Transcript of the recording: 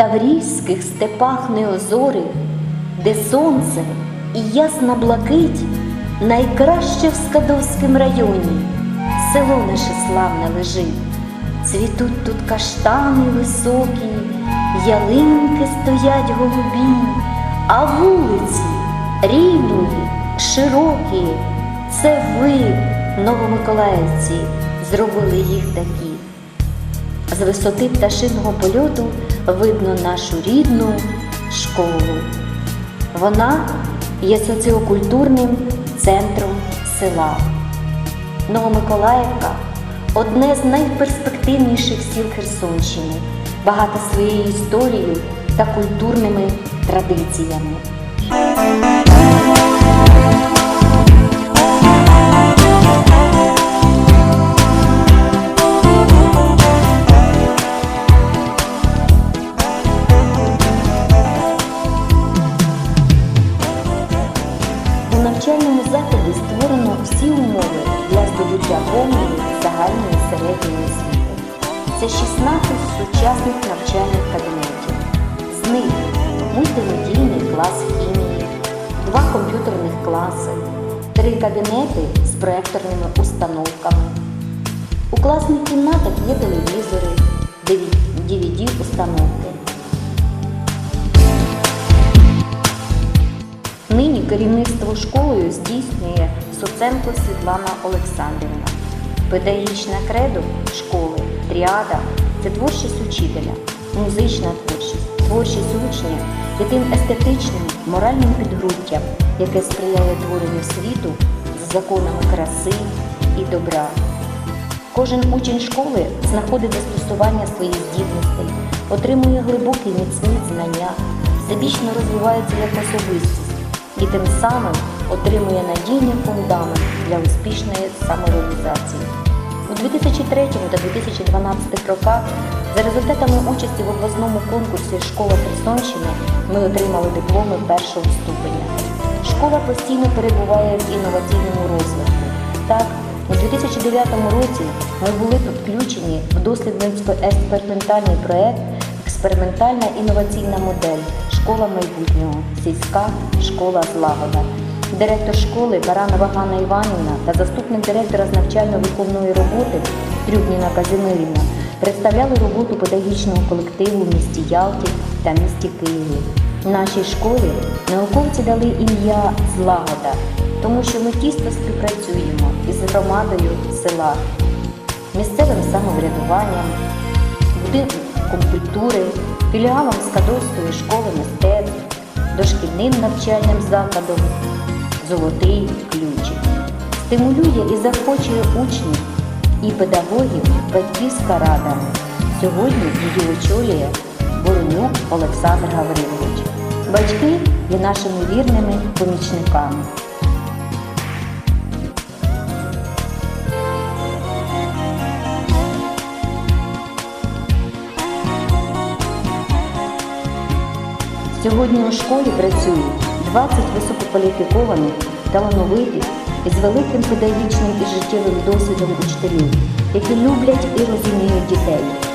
таврійських степах неозори, де сонце і ясна блакить, найкраще в Скадовському районі, село наше славне лежить. Цвітуть тут каштани високі, ялинки стоять голубі, а вулиці рівні, широкі. Це ви, новомиколаївці, зробили їх такі. З висоти пташиного польоту видно нашу рідну школу. Вона є соціокультурним центром села. Новомиколаївка одне з найперспективніших сіл Херсонщини, багата своєю історією та культурними традиціями. Для здобуття загальної середньої освіти. Це 16 сучасних навчальних кабінетів. З них мультимедійний клас хімії, два комп'ютерних класи, три кабінети з проекторними установками. У класних кімнатах є телевізори, DVD-установки. Нині керівництво школою здійснює Суценко Світлана Олександрівна. Педагогічна кредо школи, тріада це творчість учителя, музична творчість, творчість учня є тим естетичним, моральним підґрунтям, яке сприяє творенню світу з законами краси і добра. Кожен учень школи знаходить застосування своїх здібностей, отримує глибокі міцні знання, всебічно розвивається як особистість і тим самим отримує надійний фундамент для успішної самореалізації. У 2003 та 2012 роках за результатами участі в обласному конкурсі Школа Херсонщини ми отримали дипломи першого ступеня. Школа постійно перебуває в інноваційному розвитку. Так, у 2009 році ми були підключені в дослідницько-експериментальний проєкт Експериментальна інноваційна модель Школа майбутнього, сільська школа злагода. Директор школи Баранова Ганна Іванівна та заступник директора з навчально-виховної роботи Трюбніна Казимирівна представляли роботу педагогічного колективу в місті Ялті та місті Києві. Нашій школі науковці дали ім'я Злагода, тому що ми тісно співпрацюємо із громадою села, місцевим самоврядуванням, будинком культури, філіалом Скадовської школи мистецтв, дошкільним навчальним закладом Золотий ключик. Стимулює і захочує учнів і педагогів батьківська рада. Сьогодні її очолює Воронюк Олександр Гаврилович. Батьки є нашими вірними помічниками. Сьогодні у школі працюють 20 висококваліфікованих, талановитих із великим педагогічним і життєвим досвідом учителів, які люблять і розуміють дітей.